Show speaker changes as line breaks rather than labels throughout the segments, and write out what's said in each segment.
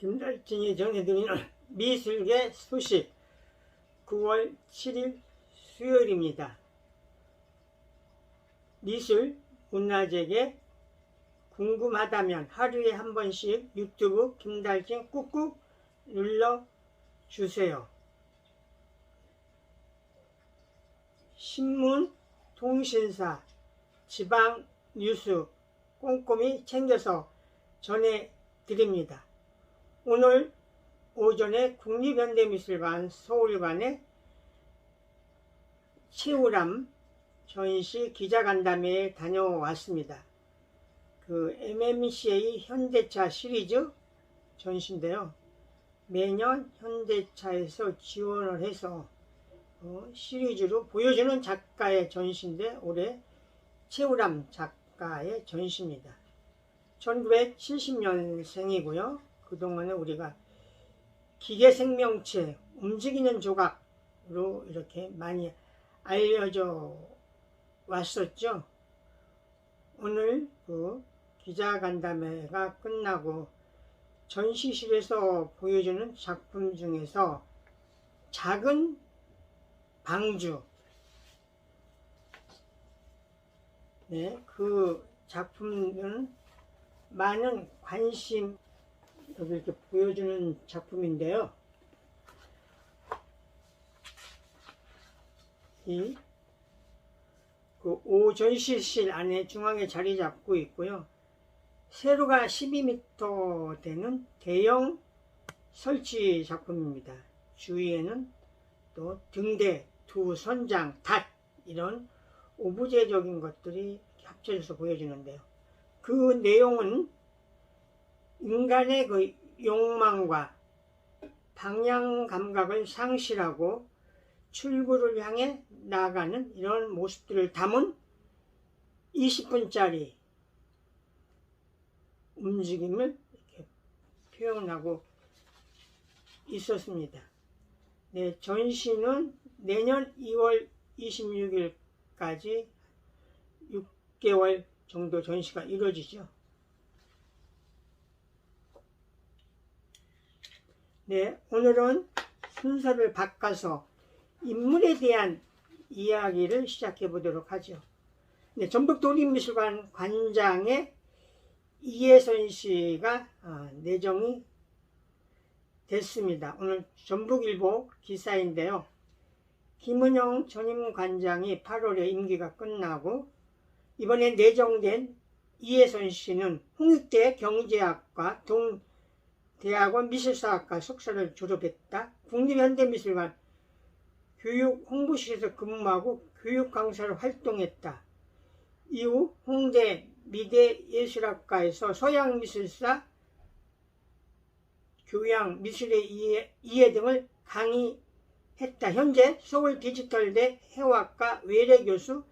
김달진이 전해드리는 미술계 소식 9월 7일 수요일입니다. 미술 문화재계 궁금하다면 하루에 한 번씩 유튜브 김달진 꾹꾹 눌러주세요. 신문, 통신사, 지방 뉴스 꼼꼼히 챙겨서 전해드립니다. 오늘 오전에 국립현대미술관 서울관에 최우람 전시 기자간담회에 다녀왔습니다. 그 MMCA 현대차 시리즈 전시인데요. 매년 현대차에서 지원을 해서 어, 시리즈로 보여주는 작가의 전시인데 올해 최우람 작가의 전시입니다. 1970년생이고요. 그동안에 우리가 기계 생명체, 움직이는 조각으로 이렇게 많이 알려져 왔었죠. 오늘 그 기자간담회가 끝나고 전시실에서 보여주는 작품 중에서 작은 방주 네, 그 작품은 많은 관심 여기 이렇게 보여주는 작품인데요. 이, 그 오전시실 안에 중앙에 자리 잡고 있고요. 세로가 12m 되는 대형 설치 작품입니다. 주위에는 또 등대, 두 선장, 닷 이런 오브제적인 것들이 합쳐져서 보여주는데요. 그 내용은 인간의 그 욕망과 방향 감각을 상실하고 출구를 향해 나아가는 이런 모습들을 담은 20분짜리 움직임을 표현하고 있었습니다. 네, 전시는 내년 2월 26일까지 6개월 정도 전시가 이루어지죠. 네, 오늘은 순서를 바꿔서 인물에 대한 이야기를 시작해 보도록 하죠. 네, 전북도립미술관 관장의 이혜선 씨가 어, 내정이 됐습니다. 오늘 전북일보 기사인데요. 김은영 전임 관장이 8월에 임기가 끝나고 이번에 내정된 이혜선 씨는 홍익대 경제학과 동 대학원 미술사학과 석사를 졸업했다. 국립현대미술관 교육 홍보실에서 근무하고 교육 강사로 활동했다. 이후 홍대 미대 예술학과에서 서양미술사, 교양, 미술의 이해, 이해 등을 강의했다. 현재 서울 디지털대 해학과 외래교수,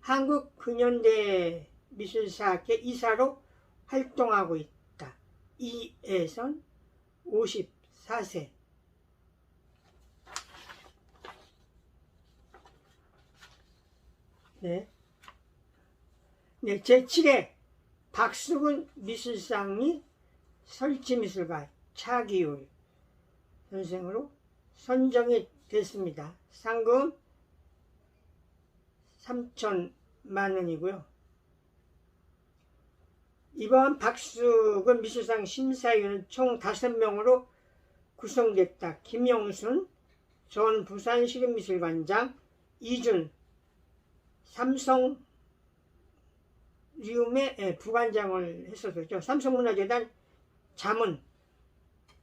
한국 근현대 미술사학회 이사로 활동하고 있다. 이혜선 54세 네. 네, 제7회 박수근 미술상이 설치미술가 차기울 선생으로 선정이 됐습니다. 상금 3천만 원이고요. 이번 박수근 미술상 심사위원은 총 5명으로 구성됐다. 김영순 전 부산시립미술관장 이준 삼성 리움의 예, 부관장을 했었죠. 삼성문화재단 자문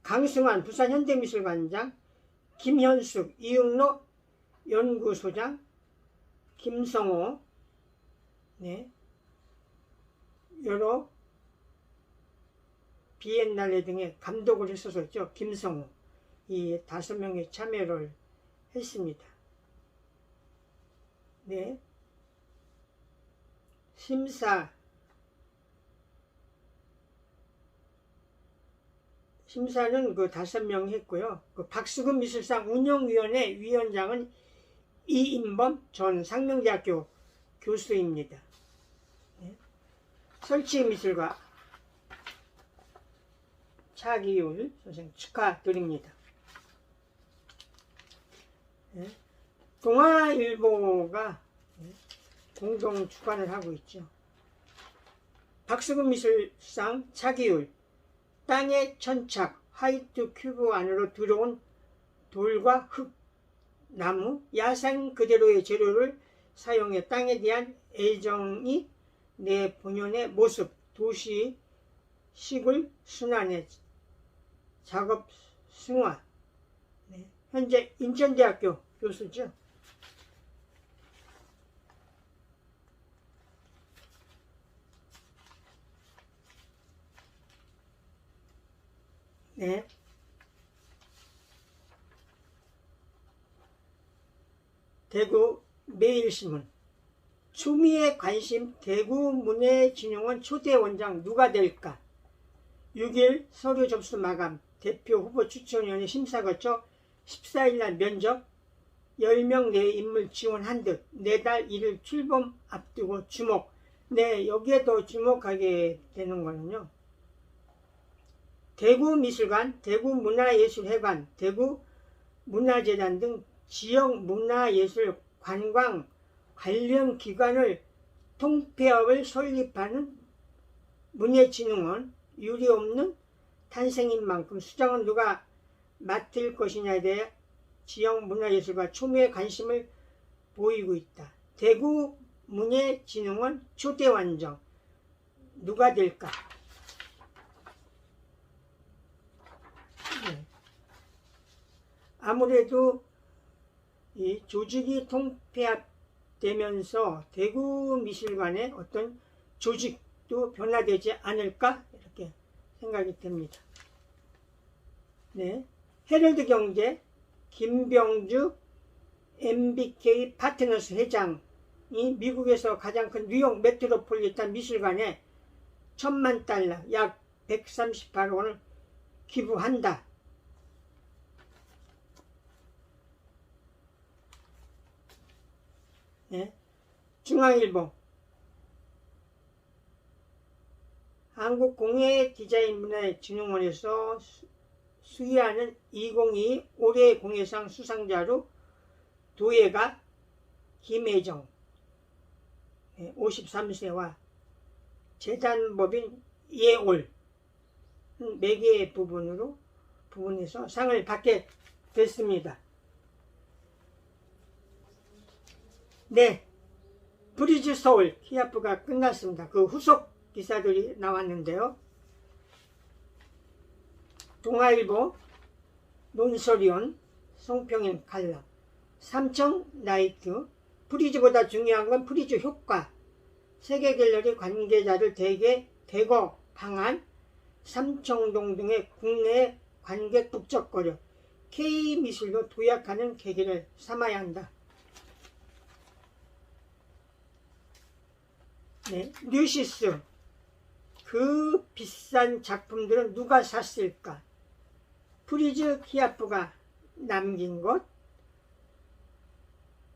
강승환 부산현대미술관장 김현숙 이응로 연구소장 김성호 네 여러 비엔날레 등의 감독을 했었죠. 김성호 이 다섯 명의 참여를 했습니다. 네. 심사 심사는 그 다섯 명 했고요. 그 박수근 미술상 운영위원회 위원장은 이인범 전 상명대학교 교수입니다. 네. 설치 미술가 차기율 선생 축하드립니다. 예. 동아일보가 예, 공동 주관을 하고 있죠. 박수근 미술상 차기율 땅의 천착 화이트 큐브 안으로 들어온 돌과 흙, 나무, 야생 그대로의 재료를 사용해 땅에 대한 애정이 내 본연의 모습, 도시, 시골, 순환의 작업 승화. 네. 현재 인천대학교 교수죠. 네. 대구 매일신문 추미애 관심 대구 문예진흥원 초대 원장 누가 될까 6일 서류 접수 마감 대표 후보 추천위원회 심사 거쳐 14일날 면접 10명 내 인물 지원한 듯 내달 1일 출범 앞두고 주목. 네 여기에 더 주목하게 되는 거는요. 대구미술관, 대구문화예술회관, 대구문화재단 등 지역 문화예술 관광 관련 기관을 통폐합을 설립하는 문예진흥원 유리 없는 탄생인 만큼 수장은 누가 맡을 것이냐에 대해 지역 문화예술과 초미의 관심을 보이고 있다. 대구 문예진흥원 초대원정 누가 될까? 네. 아무래도 이 조직이 통폐합되면서 대구 미술관의 어떤 조직도 변화되지 않을까 생각이 됩니다. 네, 헤럴드 경제 김병주 MBK 파트너스 회장이 미국에서 가장 큰 뉴욕 메트로폴리탄 미술관에 천만 달러 약 138억 원을 기부한다. 네. 중앙일보 한국공예 디자인 문화진흥원에서 수의하는 2022 올해 공예상 수상자로 도예가 김혜정 53세와 재단법인 예올 4개의 부분으로 부분에서 상을 받게 됐습니다. 네, 브리즈 서울 키아프가 끝났습니다. 그 후속 기사들이 나왔는데요. 동아일보 논설위원 송평인 칼럼 삼청 나이트 프리즈보다 중요한 건 프리즈 효과 세계 갤러리 관계자를 대개 대거 방한 삼청동 등의 국내 관객 북적거려 K미술도 도약하는 계기를 삼아야 한다. 네, 뉴시스 그 비싼 작품들은 누가 샀을까? 프리즈 키아프가 남긴 것.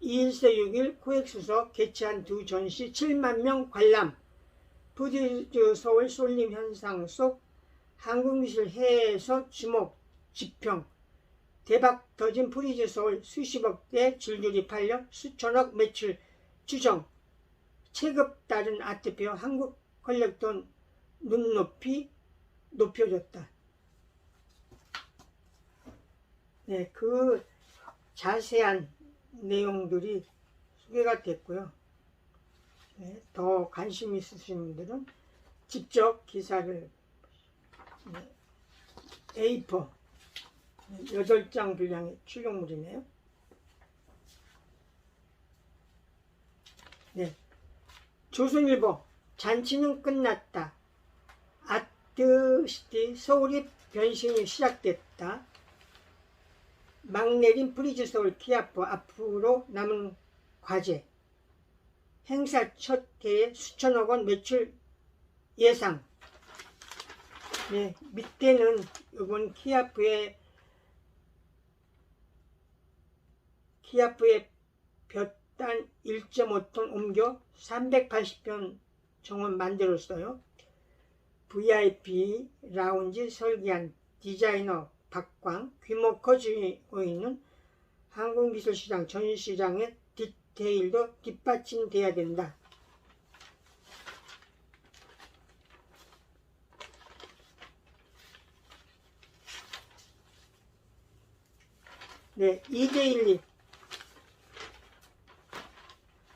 2일세 6일 코엑스서 개최한 두 전시 7만 명 관람. 프리즈 서울 쏠림 현상 속 한국미술회에서 주목 지평. 대박 터진 프리즈 서울 수십억 대 줄줄이 팔려 수천억 매출 추정. 체급 다른 아트페어 한국 컬렉터 눈높이 높여줬다. 네, 그 자세한 내용들이 소개가 됐고요. 네, 더 관심 있으신 분들은 직접 기사를 네, A4 8장 분량의 출력물이네요. 네. 조선일보 잔치는 끝났다. 아트시티 서울이 변신이 시작됐다. 막 내린 브리즈 서울 키아프 앞으로 남은 과제 행사 첫 해에 수천억 원 매출 예상 네, 밑에는 이번 키아프의 키아프의 볕단 1.5톤 옮겨 380편 정원 만들었어요. VIP 라운지 설계한 디자이너 박광, 규모 커지고 있는 한국미술시장 전시장의 디테일도 뒷받침돼야 된다. 네, 2대1리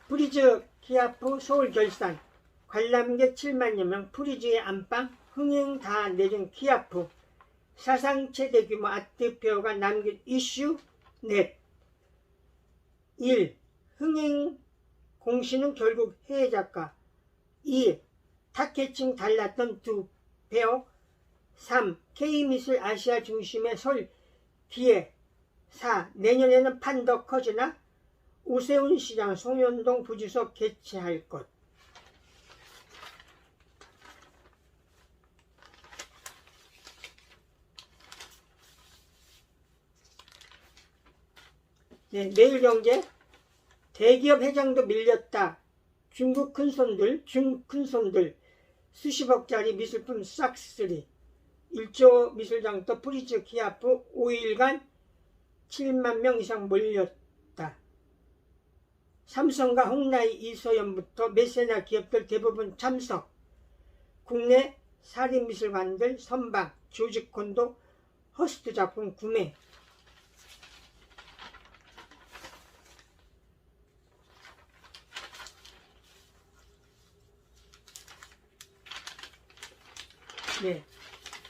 프리즈 키아프 서울 결산 관람객 7만여 명 프리즈의 안방 흥행 다 내준 키아프 사상 최대 규모 아트페어가 남긴 이슈 넷 1. 흥행 공시는 결국 해외 작가 2. 타켓층 달랐던 두 페어 3. K미술 아시아 중심의 설 기회 4. 내년에는 판더 커지나 오세훈 시장 송현동 부지소 개최할 것 네, 매일경제 대기업 회장도 밀렸다. 중국 큰손들, 중 큰손들 수십억짜리 미술품 싹쓸이 1조 미술장터 프리즈 키아프 5일간 7만 명 이상 몰렸다. 삼성과 홍나이 이소연부터 메세나 기업들 대부분 참석. 국내 사립미술관들 선방, 조직콘도 허스트 작품 구매. 네.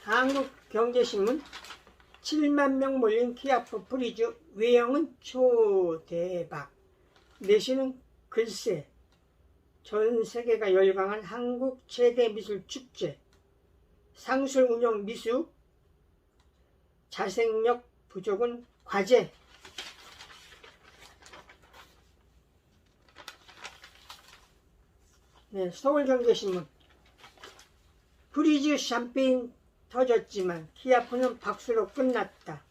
한국경제신문 7만 명 몰린 키아프 프리즈 외형은 초대박. 내시는 글쎄 전 세계가 열광한 한국 최대 미술 축제 상술 운영 미수 자생력 부족은 과제. 네, 서울경제신문 프리즈 샴페인 터졌지만 키아프는 박수로 끝났다.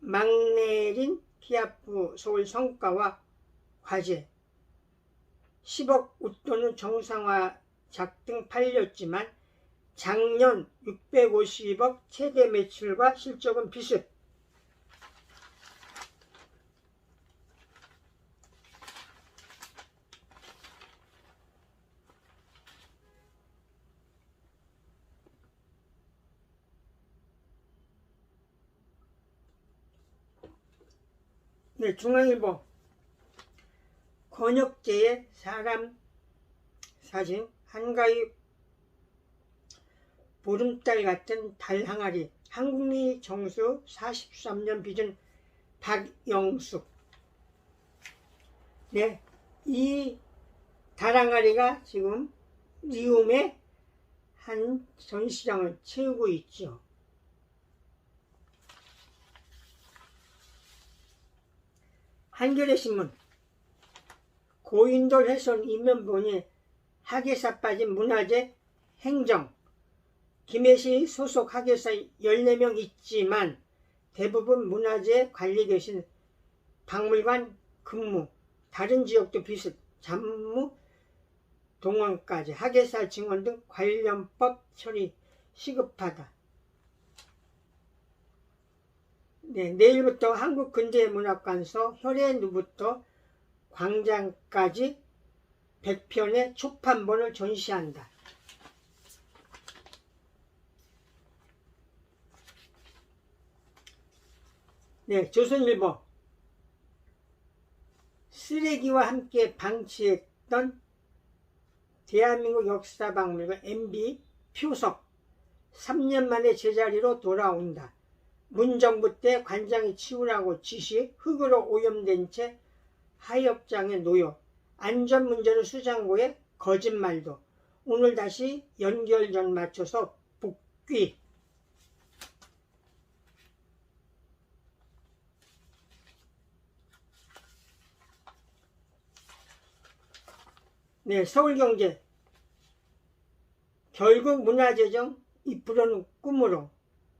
막내린 키아프 서울 성과와 과제 10억 웃돈은 정상화 작등 팔렸지만 작년 650억 최대 매출과 실적은 비슷 네, 중앙일보. 권역재의 사람 사진 한가위 보름달 같은 달 항아리. 한국미 정수 43년 비준 박영숙. 네, 이 달항아리가 지금 리움의 한 전시장을 채우고 있죠. 한겨레 신문 고인돌 훼손 이면본이 학예사 빠진 문화재 행정 김해시 소속 학예사 14명 있지만 대부분 문화재 관리 계신 박물관 근무 다른 지역도 비슷 잡무 동원까지 학예사 증언 등 관련법 처리 시급하다. 네, 내일부터 한국 근대 문학관서 혈의누부터 광장까지 100편의 초판본을 전시한다. 네, 조선일보 쓰레기와 함께 방치했던 대한민국 역사박물관 MB 표석 3년 만에 제자리로 돌아온다. 문정부 때 관장이 치우라고 지시 흙으로 오염된 채 하엽장에 놓여 안전 문제로 수장고에 거짓말도. 오늘 다시 연결전 맞춰서 복귀. 네 서울경제. 결국 문화재정 2%는 꿈으로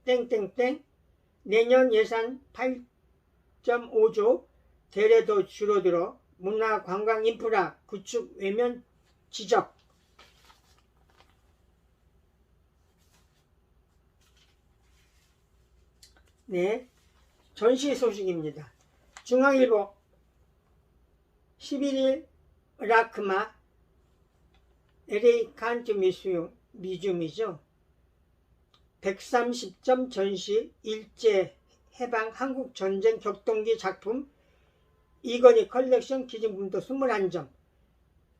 땡땡땡 내년 예산 8.5조 대래도 줄어들어 문화 관광 인프라 구축 외면 지적 네, 전시 소식입니다. 중앙일보 11일 라크마 LA 칸트 미수용 미줌이죠. 130점 전시 일제 해방 한국 전쟁 격동기 작품 이건희 컬렉션 기증품도 21점.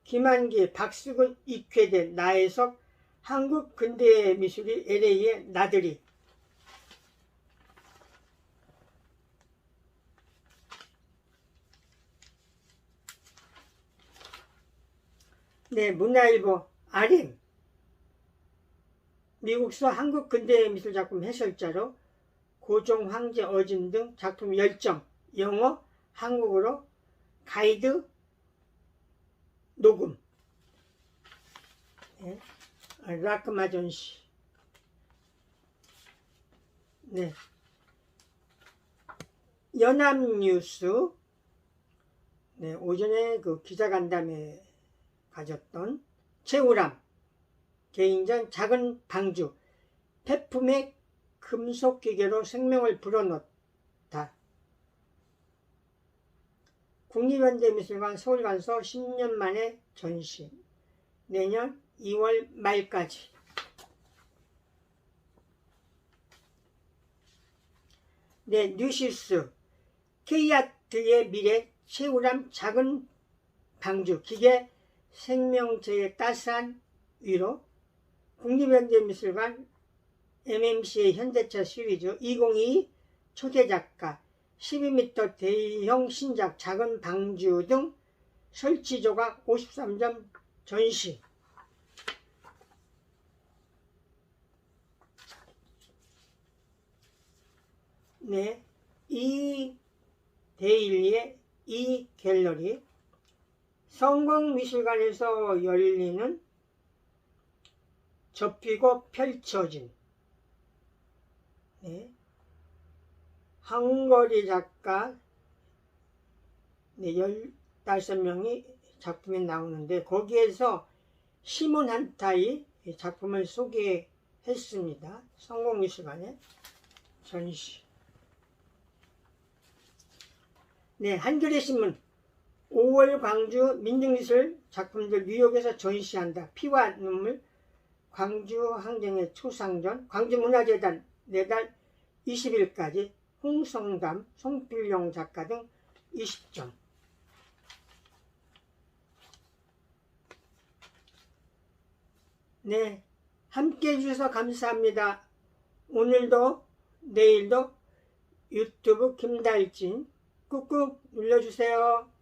김한기 박수근 익회된 나혜석 한국 근대 미술이 LA의 나들이. 네, 문화일보 RM 미국서 한국 근대 미술 작품 해설자로 고종 황제 어진 등 작품 10점 영어 한국어로 가이드 녹음. 네, 라크마 전시. 네. 연합뉴스. 네, 오전에 그 기자간담회 가졌던 최우람 개인전 작은 방주 폐품의 금속 기계로 생명을 불어넣다. 국립현대미술관 서울관서 10년 만에 전시. 내년 2월 말까지. 네, 뉴시스. K아트의 미래 최우람 작은 방주 기계 생명체의 따스한 위로 국립현대미술관 MMC의 현대차 시리즈 2022 초대작가 12m 대형 신작 작은 방주 등 설치 조각 53점 전시. 네, 이 데일리의 이 갤러리 성공미술관에서 열리는 접히고 펼쳐진 네. 한거리 작가 네, 15명이 작품에 나오는데 거기에서 시몬 한타이 작품을 소개했습니다. 성공미술관의 전시 네, 한겨레 신문 5월 광주 민중미술 작품들 뉴욕에서 전시한다. 피와 눈물 광주 항쟁의 초상전 광주문화재단 내달 20일까지 홍성담, 송필용 작가 등 20점 네, 함께 해주셔서 감사합니다. 오늘도 내일도 유튜브 김달진 꾹꾹 눌러주세요.